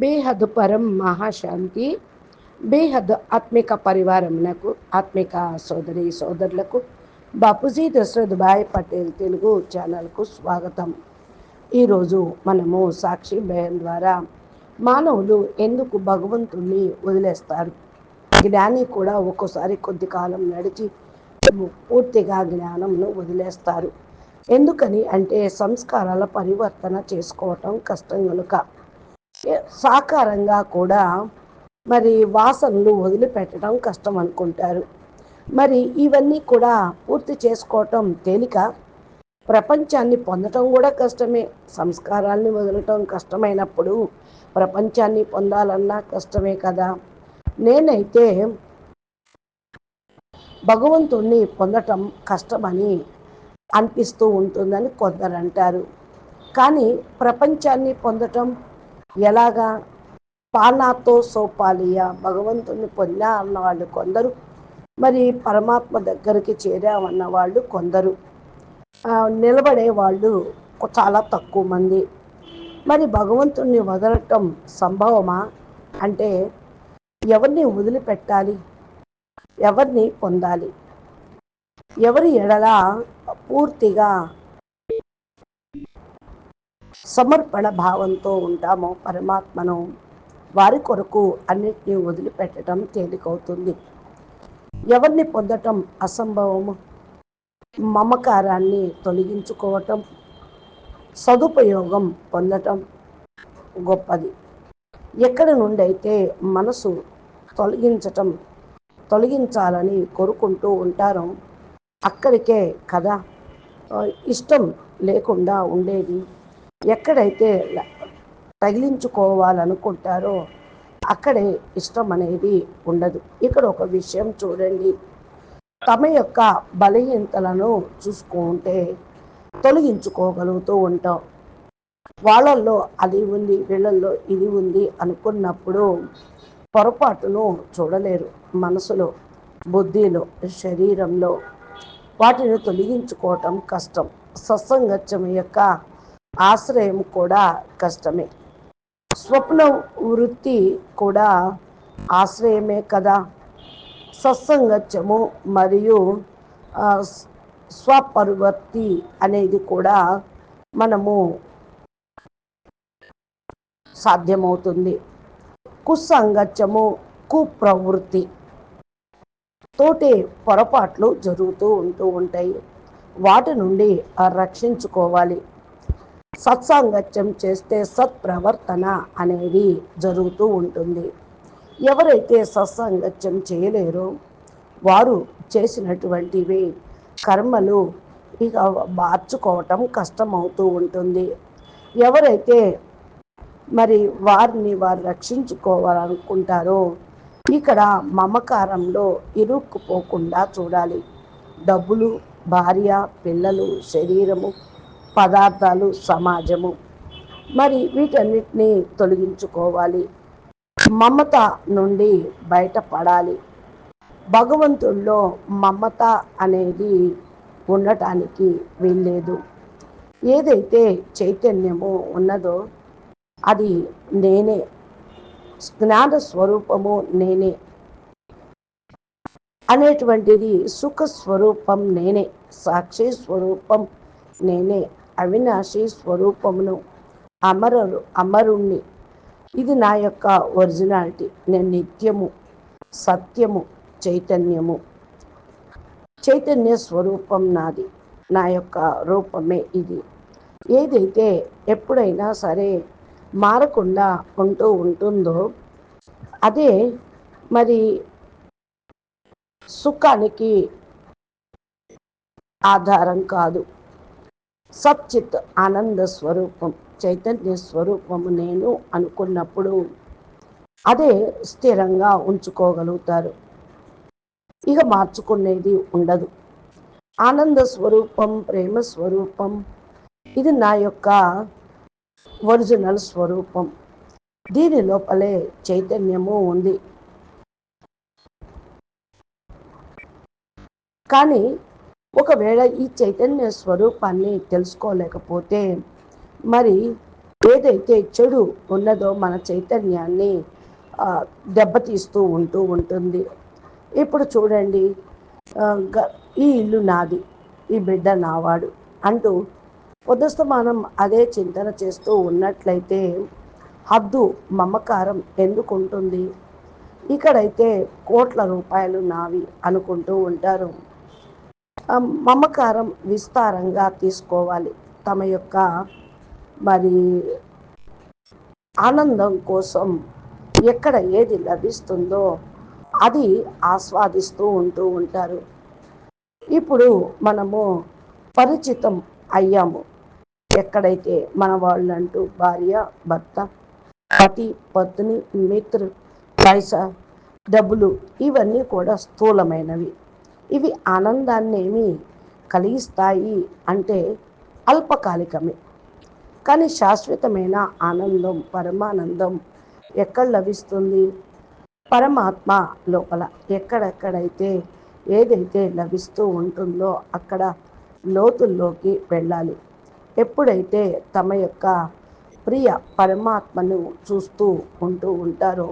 బేహద్ పరం మహాశాంతి బేహద్ ఆత్మిక పరివారమునకు ఆత్మిక సోదరి సోదరులకు బాపూజీ దశరథ్ భాయ్ పటేల్ తెలుగు ఛానల్కు స్వాగతం. ఈరోజు మనము సాక్షి బయన్ ద్వారా మానవులు ఎందుకు భగవంతుణ్ణి వదిలేస్తారు? జ్ఞాని కూడా ఒక్కోసారి కొద్ది కాలం నడిచి పూర్తిగా జ్ఞానంను వదిలేస్తారు. ఎందుకని అంటే సంస్కారాల పరివర్తన చేసుకోవటం కష్టం కనుక సాకారంగా కూడా మరి వాసనలు వదిలిపెట్టడం కష్టం అనుకుంటారు. మరి ఇవన్నీ కూడా పూర్తి చేసుకోవటం తేలిక? ప్రపంచాన్ని పొందటం కూడా కష్టమే. సంస్కారాల్ని వదలటం కష్టమైనప్పుడు ప్రపంచాన్ని పొందాలన్నా కష్టమే కదా. నేనైతే భగవంతుణ్ణి పొందటం కష్టమని అనిపిస్తూ ఉంటుందని కొందరు అంటారు కానీ ప్రపంచాన్ని పొందటం ఎలాగా? పానాతో సోపాలియ భగవంతుని పొందా అన్న వాళ్ళు కొందరు. మరి పరమాత్మ దగ్గరికి చేరామన్న వాళ్ళు కొందరు. నిలబడే వాళ్ళు చాలా తక్కువ మంది. మరి భగవంతుణ్ణి వదలటం సంభవమా? అంటే ఎవరిని వదిలిపెట్టాలి? ఎవరిని పొందాలి? ఎవరి ఎడల పూర్తిగా సమర్పణ భావంతో ఉంటామో పరమాత్మను వారి కొరకు అన్నిటినీ వదిలిపెట్టడం తేలికవుతుంది. ఎవరిని పొందటం అసంభవము? మమకారాన్ని తొలగించుకోవటం సదుపయోగం పొందటం గొప్పది. ఎక్కడి నుండి అయితే మనసు తొలగించటం తొలగించాలని కోరుకుంటూ ఉంటారో అక్కడికే కదా. ఇష్టం లేకుండా ఉండేది. ఎక్కడైతే తగిలించుకోవాలనుకుంటారో అక్కడే ఇష్టం అనేది ఉండదు. ఇక్కడ ఒక విషయం చూడండి. తమ యొక్క బలహీనతలను చూసుకుంటే తొలగించుకోగలుగుతూ ఉంటాం. వాళ్ళల్లో అది ఉంది వీళ్ళల్లో ఇది ఉంది అనుకున్నప్పుడు పొరపాటును చూడలేరు. మనసులో బుద్ధిలో శరీరంలో వాటిని తొలగించుకోవటం కష్టం. సత్సంగత్యం యొక్క ఆశ్రయం కూడా కష్టమే. స్వప్న వృత్తి కూడా ఆశ్రయమే కదా. సత్సంగత్యము మరియు స్వపరివర్తి అనేది కూడా మనము సాధ్యమవుతుంది. కుసంగత్యము కుప్రవృత్తి తోటి పొరపాట్లు జరుగుతూ ఉంటూ ఉంటాయి. వాటి నుండి రక్షించుకోవాలి. సత్సాంగత్యం చేస్తే సత్ప్రవర్తన అనేది జరుగుతూ ఉంటుంది. ఎవరైతే సత్సాంగత్యం చేయలేరో వారు చేసినటువంటివి కర్మలు ఇక మార్చుకోవటం కష్టమవుతూ ఉంటుంది. ఎవరైతే మరి వారిని వారు రక్షించుకోవాలనుకుంటారో ఇక్కడ మమకారంలో ఇరుక్కుపోకుండా చూడాలి. డబ్బులు భార్య పిల్లలు శరీరము పదార్థాలు సమాజము. మరి వీటన్నిటినీ తొలగించుకోవాలి. మమత నుండి బయటపడాలి. భగవంతుల్లో మమత అనేది ఉండటానికి వీల్లేదు. ఏదైతే చైతన్యము ఉన్నదో అది నేనే. జ్ఞాన స్వరూపము నేనే. అనేటువంటిది సుఖ స్వరూపం నేనే. సాక్షి స్వరూపం నేనే. అవినాశి స్వరూపమును అమరు అమరుణ్ణి. ఇది నా యొక్క ఒరిజినాలిటీ. నేను నిత్యము సత్యము చైతన్యము. చైతన్య స్వరూపం నాది. నా యొక్క రూపమే ఇది. ఏదైతే ఎప్పుడైనా సరే మారకుండా ఉంటూ ఉంటుందో అదే మరి సుఖానికి ఆధారం కాదు. సచ్చిత్ ఆనంద స్వరూపం చైతన్య స్వరూపము నేను అనుకున్నప్పుడు అదే స్థిరంగా ఉంచుకోగలుగుతారు. ఇక మార్చుకునేది ఉండదు. ఆనంద స్వరూపం ప్రేమ స్వరూపం ఇది నా యొక్క ఒరిజినల్ స్వరూపం. దీని లోపలే చైతన్యము ఉంది. కానీ ఒకవేళ ఈ చైతన్య స్వరూపాన్ని తెలుసుకోలేకపోతే మరి ఏదైతే చెడు ఉన్నదో మన చైతన్యాన్ని దెబ్బతీస్తూ ఉంటూ ఉంటుంది. ఇప్పుడు చూడండి ఈ ఇల్లు నాది ఈ బిడ్డ నావాడు అంటూ పొద్దుస్తమానం అదే చింతన చేస్తూ ఉన్నట్లయితే హద్దు మమకారం ఎందుకు ఉంటుంది ఇక్కడైతే కోట్ల రూపాయలు నావి అనుకుంటూ ఉంటారు. మమకారం విస్తారంగా తీసుకోవాలి. తమ యొక్క మరి ఆనందం కోసం ఎక్కడ ఏది లభిస్తుందో అది ఆస్వాదిస్తూ ఉంటూ ఉంటారు. ఇప్పుడు మనము పరిచితం అయ్యాము. ఎక్కడైతే మన వాళ్ళంటూ భార్య భర్త పతి పత్ని మిత్రు పైస డబ్బులు ఇవన్నీ కూడా స్థూలమైనవి. ఇవి ఆనందాన్ని ఏమి కలిగిస్తాయి అంటే అల్పకాలికమే. కానీ శాశ్వతమైన ఆనందం పరమానందం ఎక్కడ లభిస్తుంది? పరమాత్మ లోపల ఎక్కడెక్కడైతే ఏదైతే లభిస్తూ ఉంటుందో అక్కడ లోతుల్లోకి వెళ్ళాలి. ఎప్పుడైతే తమ యొక్క ప్రియ పరమాత్మను చూస్తూ ఉంటూ ఉంటారో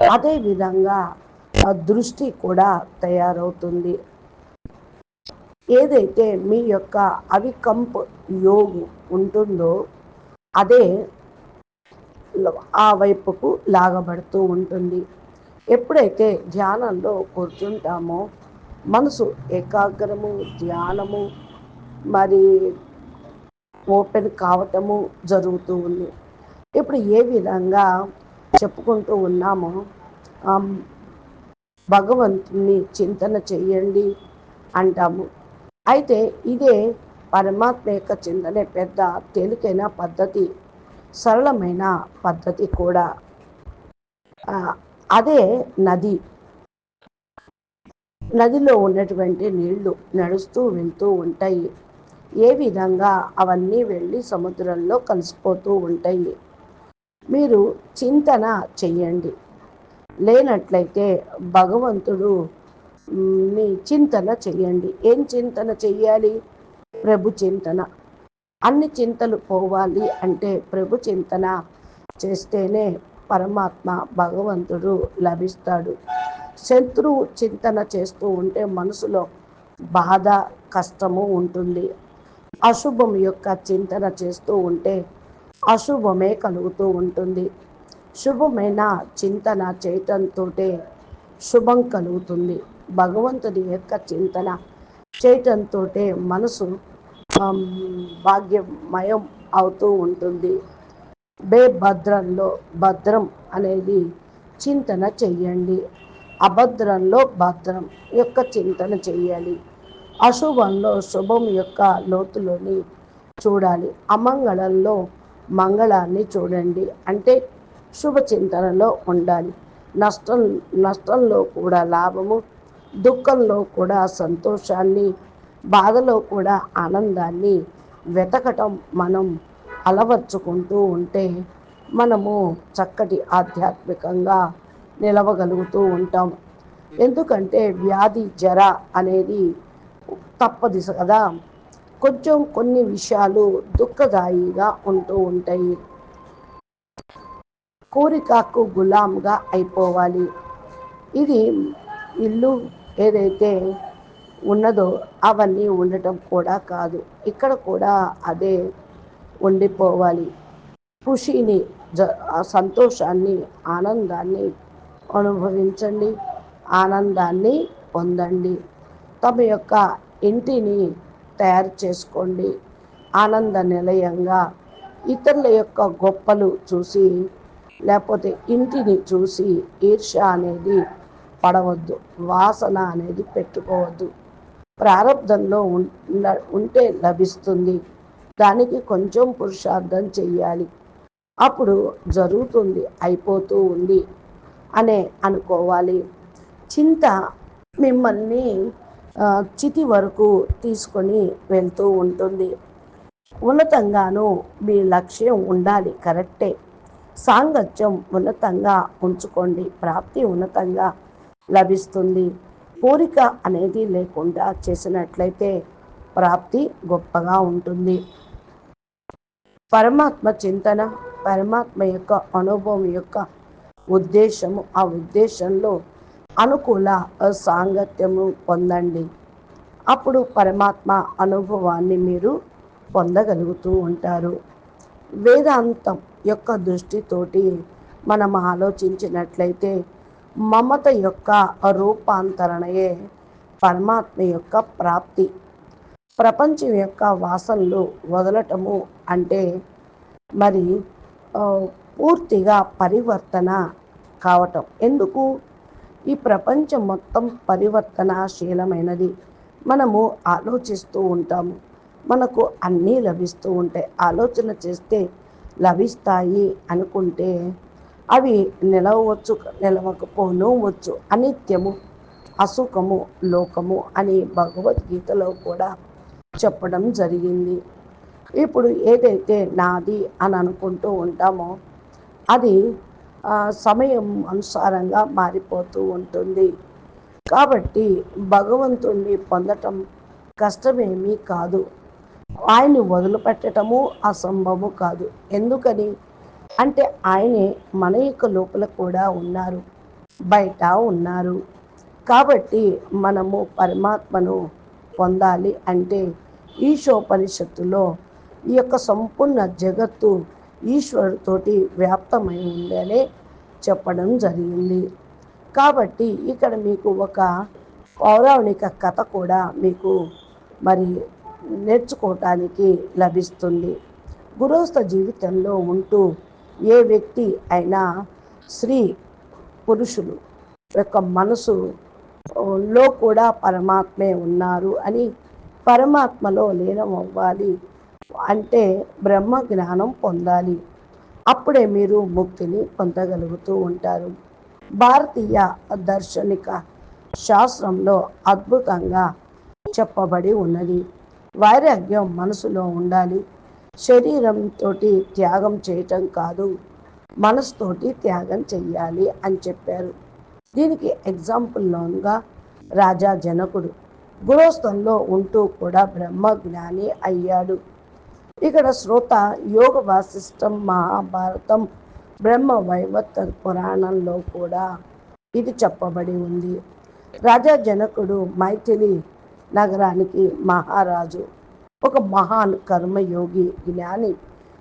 అదేవిధంగా దృష్టి కూడా తయారవుతుంది. ఏదైతే మీ యొక్క అవికంప్ యోగు ఉంటుందో అదే ఆ వైపుకు లాగబడుతూ ఉంటుంది. ఎప్పుడైతే ధ్యానంలో కూర్చుంటామో మనసు ఏకాగ్రము ధ్యానము మరి ఓపెన్ కావటము జరుగుతూ ఉంది. ఇప్పుడు ఏ విధంగా చెప్పుకుంటూ ఉన్నామో భగవంతుని చింతన చెయ్యండి అంటాము. అయితే ఇదే పరమాత్మ యొక్క చింతనే పెద్ద తేలికైన పద్ధతి సరళమైన పద్ధతి కూడా. అదే నది. నదిలో ఉన్నటువంటి నీళ్ళు నడుస్తూ వెళ్తూ ఉంటాయి. ఏ విధంగా అవన్నీ వెళ్ళి సముద్రంలో కలిసిపోతూ ఉంటాయి. మీరు చింతన చెయ్యండి. లేనట్లయితే భగవంతుడు మీ చింతన చెయ్యండి. ఏం చింతన చెయ్యాలి? ప్రభు చింతన. అన్ని చింతలు పోవాలి అంటే ప్రభు చింతన చేస్తేనే పరమాత్మ భగవంతుడు లభిస్తాడు. శత్రువు చింతన చేస్తూ ఉంటే మనసులో బాధ కష్టము ఉంటుంది. అశుభం యొక్క చింతన చేస్తూ ఉంటే అశుభమే కలుగుతూ ఉంటుంది. శుభమైన చింతన చేయటంతో శుభం కలుగుతుంది. భగవంతుడి యొక్క చింతన చేయటంతో మనసు భాగ్యమయం అవుతూ ఉంటుంది. బే భద్రంలో భద్రం అనేది చింతన చెయ్యండి. అభద్రంలో భద్రం యొక్క చింతన చెయ్యాలి. అశుభంలో శుభం యొక్క లోతులోని చూడాలి. అమంగళంలో మంగళాన్ని చూడండి. అంటే శుభచింతనలో ఉండాలి. నష్టం నష్టంలో కూడా లాభము దుఃఖంలో కూడా సంతోషాన్ని బాధలో కూడా ఆనందాన్ని వెతకటం మనం అలవర్చుకుంటూ ఉంటే మనము చక్కటి ఆధ్యాత్మికంగా నిలవగలుగుతూ ఉంటాం. ఎందుకంటే వ్యాధి జర అనేది తప్పదు కదా. కొంచెం కొన్ని విషయాలు దుఃఖదాయిగా ఉంటూ ఉంటాయి. కోరికకు గులాంగా అయిపోవాలి. ఇది ఇల్లు ఏదైతే ఉన్నదో అవన్నీ ఉండటం కూడా కాదు. ఇక్కడ కూడా అదే ఉండిపోవాలి. ఖుషిని జ సంతోషాన్ని ఆనందాన్ని అనుభవించండి. ఆనందాన్ని పొందండి. తమ యొక్క ఇంటిని తయారు చేసుకోండి. ఆనంద నిలయంగా ఇతరుల యొక్క గొప్పలు చూసి లేకపోతే ఇంటిని చూసి ఈర్ష అనేది పడవద్దు వాసన అనేది పెట్టుకోవద్దు. ప్రారంధంలో ఉంటే లభిస్తుంది. దానికి కొంచెం పురుషార్థం చెయ్యాలి. అప్పుడు జరుగుతుంది అయిపోతూ ఉంది అనే అనుకోవాలి. చింత మిమ్మల్ని చితి వరకు తీసుకొని వెళ్తూ ఉంటుంది. ఉన్నతంగాను మీ లక్ష్యం ఉండాలి కరెక్టే. సాంగత్యం ఉన్నతంగా ఉంచుకోండి. ప్రాప్తి ఉన్నతంగా లభిస్తుంది. కోరిక అనేది లేకుండా చేసినట్లయితే ప్రాప్తి గొప్పగా ఉంటుంది. పరమాత్మ చింతన పరమాత్మ యొక్క అనుభవం యొక్క ఉద్దేశము ఆ ఉద్దేశంలో అనుకూల సాంగత్యము పొందండి. అప్పుడు పరమాత్మ అనుభవాన్ని మీరు పొందగలుగుతూ ఉంటారు. వేదాంతం యొక్క దృష్టితోటి మనం ఆలోచించినట్లయితే మమత యొక్క రూపాంతరణయే పరమాత్మ యొక్క ప్రాప్తి. ప్రపంచం యొక్క వాసనలు వదలటము అంటే మరి పూర్తిగా పరివర్తన కావటం. ఎందుకు? ఈ ప్రపంచం మొత్తం పరివర్తనశీలమైనది. మనము ఆలోచిస్తూ ఉంటాము. మనకు అన్నీ లభిస్తూ ఉంటాయి ఆలోచన చేస్తే లభిస్తాయి అనుకుంటే అవి నిలవచ్చు నిలవకపోనవచ్చు అనిత్యము అసుఖము లోకము అని భగవద్గీతలో కూడా చెప్పడం జరిగింది. ఇప్పుడు ఏదైతే నాది అని అనుకుంటూ ఉంటామో అది సమయం అనుసారంగా మారిపోతూ ఉంటుంది. కాబట్టి భగవంతుణ్ణి పొందటం కష్టమేమీ కాదు. ఆయన్ని వదిలిపెట్టడము అసంభవము కాదు. ఎందుకని? అంటే ఆయనే మన యొక్క లోపల కూడా ఉన్నారు. బయట ఉన్నారు. కాబట్టి మనము పరమాత్మను పొందాలి అంటే ఈశోపనిషత్తులో ఈ యొక్క సంపూర్ణ జగత్తు ఈశ్వరుతోటి వ్యాప్తమై ఉందనే చెప్పడం జరిగింది. కాబట్టి ఇక్కడ మీకు ఒక పౌరాణిక కథ కూడా మీకు మరి నేర్చుకోవటానికి లభిస్తుంది. గృహస్థ జీవితంలో ఉంటూ ఏ వ్యక్తి అయినా స్త్రీ పురుషులు యొక్క మనసు లో కూడా పరమాత్మే ఉన్నారు అని పరమాత్మలో లీనమవ్వాలి అంటే బ్రహ్మ జ్ఞానం పొందాలి. అప్పుడే మీరు ముక్తిని పొందగలుగుతూ ఉంటారు. భారతీయ దార్శనిక శాస్త్రంలో అద్భుతంగా చెప్పబడి ఉన్నది. వైరాగ్యం మనసులో ఉండాలి. శరీరంతో త్యాగం చేయటం కాదు. మనసుతోటి త్యాగం చెయ్యాలి అని చెప్పారు. దీనికి ఎగ్జాంపుల్లోగా రాజా జనకుడు. గృహస్థంలో ఉంటూ కూడా బ్రహ్మ జ్ఞాని అయ్యాడు. ఇక్కడ శ్రోత యోగ వాసిష్టం మహాభారతం బ్రహ్మ వైవత్ పురాణంలో కూడా ఇది చెప్పబడి ఉంది. రాజా జనకుడు మైథిలి నగరానికి మహారాజు. ఒక మహాన్ కర్మయోగి జ్ఞాని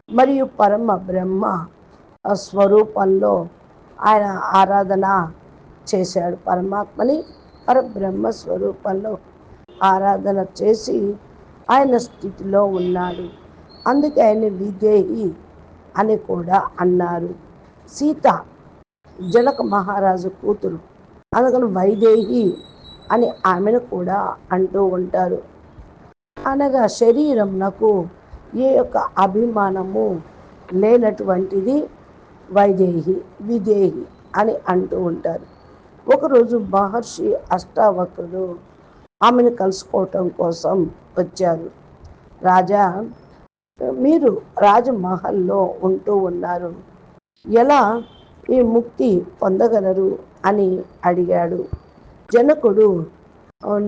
మరియు పరమ బ్రహ్మ స్వరూపంలో ఆయన ఆరాధన చేశాడు. పరమాత్మని పరబ్రహ్మ స్వరూపంలో ఆరాధన చేసి ఆయన స్థితిలో ఉన్నాడు. అందుకే ఆయన విదేహి అని కూడా అన్నారు. సీత జనక మహారాజు కూతురు అందుకని వైదేహి అని ఆమెను కూడా అంటూ ఉంటారు. అనగా శరీరం నాకు ఏ యొక్క అభిమానము లేనటువంటిది వైదేహి విదేహి అని అంటూ ఉంటారు. ఒకరోజు మహర్షి అష్టావక్రుడు ఆమెను కలుసుకోవటం కోసం వచ్చారు. రాజా మీరు రాజమహల్లో ఉంటూ ఉన్నారు. ఎలా ఈ ముక్తి పొందగలరు అని అడిగాడు. జనకుడు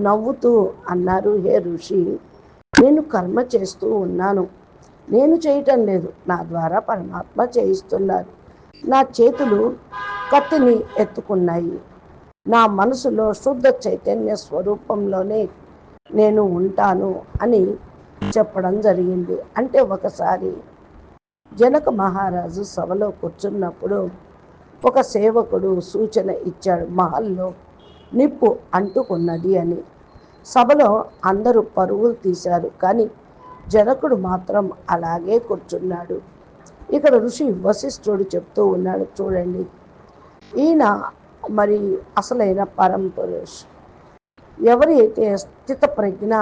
నవ్వుతూ అన్నారు హే ఋషి నేను కర్మ చేస్తూ ఉన్నాను. నేను చేయటం లేదు. నా ద్వారా పరమాత్మ చేయిస్తున్నారు. నా చేతులు కత్తిని ఎత్తుకున్నాయి. నా మనసులో శుద్ధ చైతన్య స్వరూపంలోనే నేను ఉంటాను అని చెప్పడం జరిగింది. అంటే ఒకసారి జనక మహారాజు సభలో కూర్చున్నప్పుడు ఒక సేవకుడు సూచన ఇచ్చాడు. మహల్లో నిప్పు అంటుకున్నది అని. సభలో అందరూ పరుగులు తీశారు. కానీ జనకుడు మాత్రం అలాగే కూర్చున్నాడు. ఇక్కడ ఋషి వశిష్ఠుడు చెప్తూ ఉన్నాడు చూడండి. ఈయన మరి అసలైన పరంపురుష్. ఎవరైతే స్థిత ప్రజ్ఞ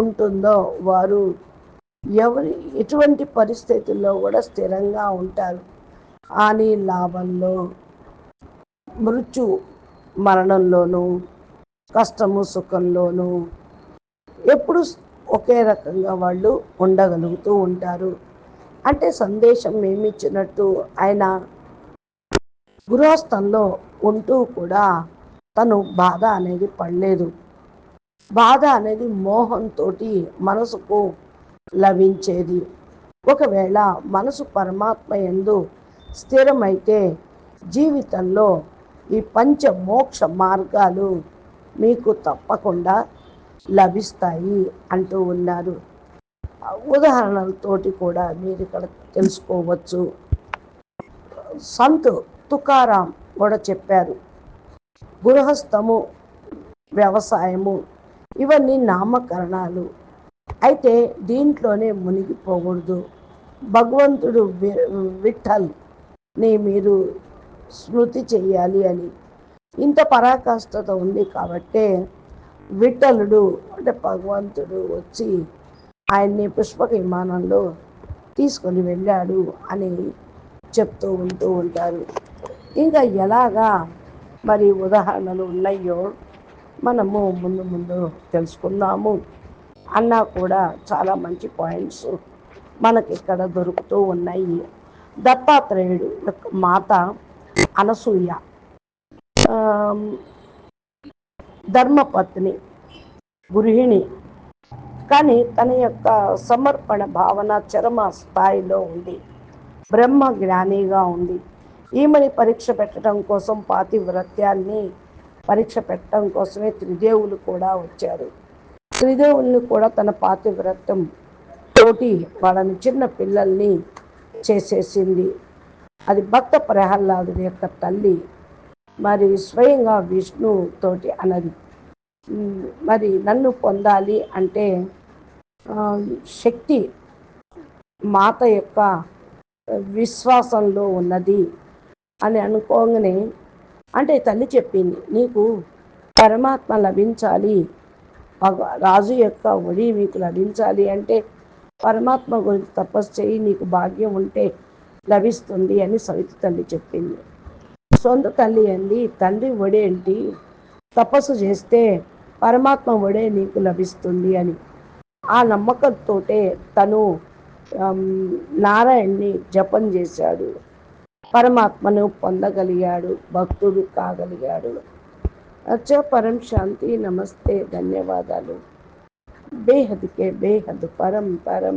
ఉంటుందో వారు ఎవరి ఎటువంటి పరిస్థితుల్లో కూడా స్థిరంగా ఉంటారు. హాని లాభంలో మృత్యు మరణంలోనూ కష్టము సుఖంలోనూ ఎప్పుడు ఒకే రకంగా వాళ్ళు ఉండగలుగుతూ ఉంటారు. అంటే సందేశం ఏమిచ్చినట్టు ఆయన గృహస్థంలో ఉంటూ కూడా తను బాధ అనేది పడలేదు. బాధ అనేది మోహంతో మనసుకు లభించేది. ఒకవేళ మనసు పరమాత్మ ఎందు స్థిరమైతే జీవితంలో ఈ పంచ మోక్ష మార్గాలు మీకు తప్పకుండా లభిస్తాయి అంటూ ఉన్నారు. ఉదాహరణలతోటి కూడా మీరు ఇక్కడ తెలుసుకోవచ్చు. సంత్ తుకారాం కూడా చెప్పారు. గృహస్థము వ్యవసాయము ఇవన్నీ నామకరణాలు. అయితే దీంట్లోనే మునిగిపోకూడదు. భగవంతుడు విఠల్ని మీరు స్మృతి చేయాలి అని. ఇంత పరాకాష్ఠత ఉంది కాబట్టే విఠలుడు అంటే భగవంతుడు వచ్చి ఆయన్ని పుష్పక విమానంలో తీసుకొని వెళ్ళాడు అని చెప్తూ ఉంటూ ఉంటారు. ఇంకా ఎలాగా మరి ఉదాహరణలు ఉన్నాయో మనము ముందు ముందు తెలుసుకున్నాము అన్నా కూడా చాలా మంచి పాయింట్స్ మనకి ఇక్కడ దొరుకుతూ ఉన్నాయి. దత్తాత్రేయుడు యొక్క మాత అనసూయ. ధర్మపత్ని గృహిణి. కానీ తన యొక్క సమర్పణ భావన చరమ స్థాయిలో ఉంది. బ్రహ్మ జ్ఞానిగా ఉంది. ఈమెని పరీక్ష పెట్టడం కోసం పాతివ్రత్యాన్ని పరీక్ష పెట్టడం కోసమే త్రిదేవులు కూడా వచ్చారు. త్రిదేవుల్ని కూడా తన పాతివ్రత్యం తోటి వాళ్ళని చిన్న పిల్లల్ని చేసేసింది. అది భక్త ప్రహ్లాదుడి యొక్క తల్లి. మరి స్వయంగా విష్ణు తోటి అన్నది మరి నన్ను పొందాలి అంటే శక్తి మాత యొక్క విశ్వాసంలో ఉన్నది అని అనుకోగానే అంటే తల్లి చెప్పింది నీకు పరమాత్మ లభించాలి రాజు యొక్క ఒడి మీకు లభించాలి అంటే పరమాత్మ గురించి తపస్సు చేయి నీకు భాగ్యం ఉంటే లభిస్తుంది అని సవితి తల్లి చెప్పింది. సొంత తల్లి అంది తండ్రి ఒడేంటి? తపస్సు చేస్తే పరమాత్మ ఒడే నీకు లభిస్తుంది అని. ఆ నమ్మకంతోటే తను నారాయణ్ణి జపం చేశాడు. పరమాత్మను పొందగలిగాడు భక్తుడు కాగలిగాడు. అచ్చ పరం శాంతి నమస్తే ధన్యవాదాలు. బేహద్కే బేహద్ పరం పరం.